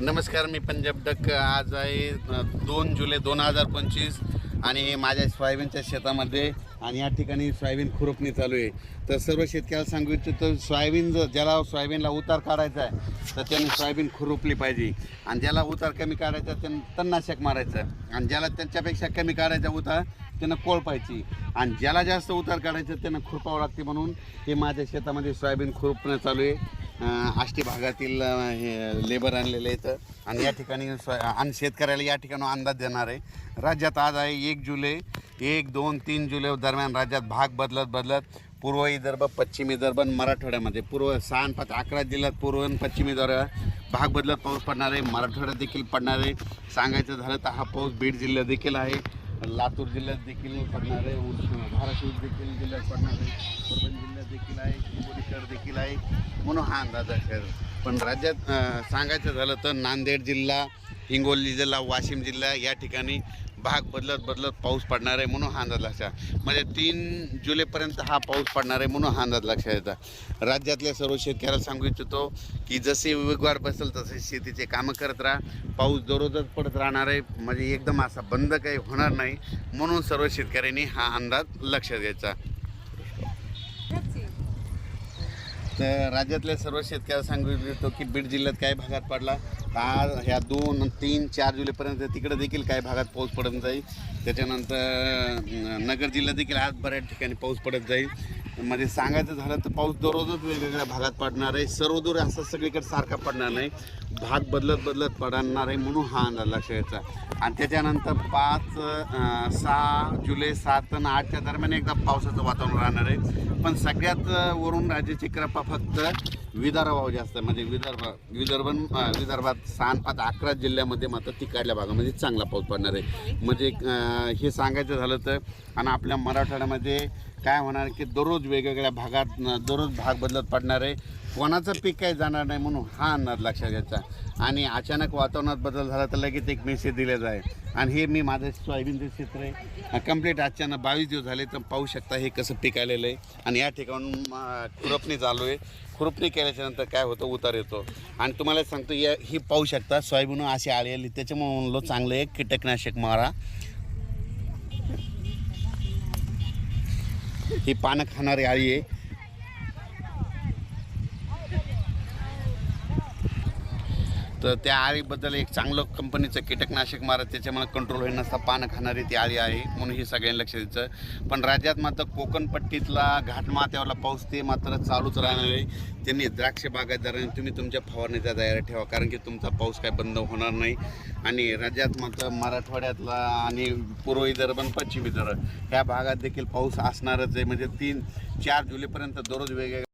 नमस्कार मी पंजाब डक आज आहे दोन जुलै दोन हजार पंचवीस. आणि माझ्या सोयाबीनच्या शेतामध्ये आणि या ठिकाणी सोयाबीन खुरपणी चालू आहे. तर सर्व शेतकऱ्याला सांगू इच्छितो सोयाबीन जर ज्याला सोयाबीनला उतार काढायचा आहे तर त्यांनी सोयाबीन खुरपली पाहिजे. आणि ज्याला उतार कमी काढायचा त्यांना तणनाशक मारायचं आणि ज्याला त्यांच्यापेक्षा कमी काढायचा उतार त्यांना कोळपायची आणि ज्याला जास्त उतार काढायचं त्यांना खुरपावं लागते म्हणून हे माझ्या शेतामध्ये सोयाबीन खुरपणं चालू आहे. आष्टी भागातील हे लेबर आणलेले आहेत. आणि या ठिकाणी सोय आणि शेतकऱ्याला या ठिकाणी अंदाज देणार आहे. राज्यात आज आहे एक जुलै एक दोन तीन जुलै दरम्यान राज्यात भाग बदलत बदलत पूर्व विदर्भ पश्चिम विदर्भ मराठवाड्यामध्ये. पूर्व सहा पाच अकरा जिल्ह्यात पूर्व आणि पश्चिम विदर्भ भाग बदलत पाऊस पडणार आहे मराठवाड्यात देखील पडणार आहे. सांगायचं झालं तर हा पाऊस बीड जिल्ह्यात देखील आहे लातूर जिल्ह्यात देखील पडणार आहे धाराशिव देखील जिल्ह्यात पडणार आहे परभणी जिल्ह्यात देखील आहे हिंगोलीकर देखील आहे. म्हणून हा अंदाज आहे पण राज्यात सांगायचं झालं तर नांदेड जिल्हा हिंगोली जिल्हा वाशिम जिल्हा या ठिकाणी भाग बदलत बदलत पाऊस पडणार आहे म्हणून हा अंदाज लक्षात म्हणजे तीन जुलैपर्यंत हा पाऊस पडणार आहे म्हणून हा अंदाज लक्षात येतात राज्यातल्या सर्व शेतकऱ्याला सांगू इच्छितो की जसे वेगवार बसेल तसे शेतीचे कामं करत राहा. पाऊस दररोजच पडत राहणार आहे. म्हणजे एकदम असा बंद काही होणार नाही. म्हणून सर्व शेतकऱ्यांनी हा अंदाज लक्षात घ्यायचा. तर राज्यातल्या सर्व शेतकऱ्याला सांगू इच्छितो की बीड जिल्ह्यात काही भागात पडला तर आज ह्या दोन तीन चार जुलैपर्यंत तिकडे देखील काही भागात पाऊस पडत जाईल. त्याच्यानंतर नगर जिल्ह्यात देखील आज बऱ्याच ठिकाणी पाऊस पडत जाईल. म्हणजे सांगायचं झालं तर पाऊस दररोजच वेगवेगळ्या भागात पडणार आहे. सर्वदूर असं सगळीकडे सारखा पडणार नाही. भाग बदलत बदलत पडणार आहे म्हणून हा अंदाज लक्षात यायचा आणि त्याच्यानंतर पाच सहा जुलै सात आणि आठच्या दरम्यान एकदा पावसाचं वातावरण राहणार आहे. पण सगळ्यात वरून राज्याची कृपा फक्त विदर्भावर जास्त आहे. म्हणजे विदर्भ विदर्भ विदर्भात सहा पाच अकरा जिल्ह्यामध्ये मात्र तिकडल्या भागामध्ये चांगला पाऊस पडणार आहे. म्हणजे हे सांगायचं झालं तर आणि आपल्या मराठवाड्यामध्ये काय होणार की दररोज वेगवेगळ्या भागात दररोज भाग बदलत पडणार आहे. कोणाचं पीक काही जाणार नाही म्हणून हा अंदाज लक्षात घ्यायचा. आणि अचानक वातावरणात बदल झाला तर लगेच एक मेसेज दिले जाईल. आणि हे मी माझं सोयाबीनचं क्षेत्र आहे. कंप्लीट अचानक बावीस दिवस झाले तर पाहू शकता हे कसं पीक आलेलं आहे. आणि या ठिकाणून खुरपणी चालू आहे. खुरपणी केल्याच्यानंतर काय होतं? उतार येतो. आणि तुम्हाला सांगतो या ही पाहू शकता सोयाबीन अशी आलेली त्याच्यामुळे म्हणलो चांगलं आहे. कीटकनाशक मारा. ही पानं खाणारी आळी आहे. तर त्या आळीबद्दल एक चांगलं कंपनीचं कीटकनाशक मारत त्याच्यामुळे कंट्रोल होईल नसता पानं खाणारी ती आळी आहे म्हणून हे सगळ्यांनी लक्ष द्यायचं. पण राज्यात मात्र कोकणपट्टीतला घाटमाथ्यावरला पाऊस ते मात्र चालूच राहणार आहे. त्यांनी द्राक्ष बागायतदारांनी तुम्ही तुमच्या फवारणीचा तयारी ठेवा कारण की तुमचा पाऊस काय बंद होणार नाही. आणि राज्यात मात्र मराठवाड्यातला आणि पूर्व विदर्भ आणि पश्चिम विदर्भ ह्या भागात देखील पाऊस असणारच आहे. म्हणजे तीन चार जुलैपर्यंत दररोज वेगवेगळ्या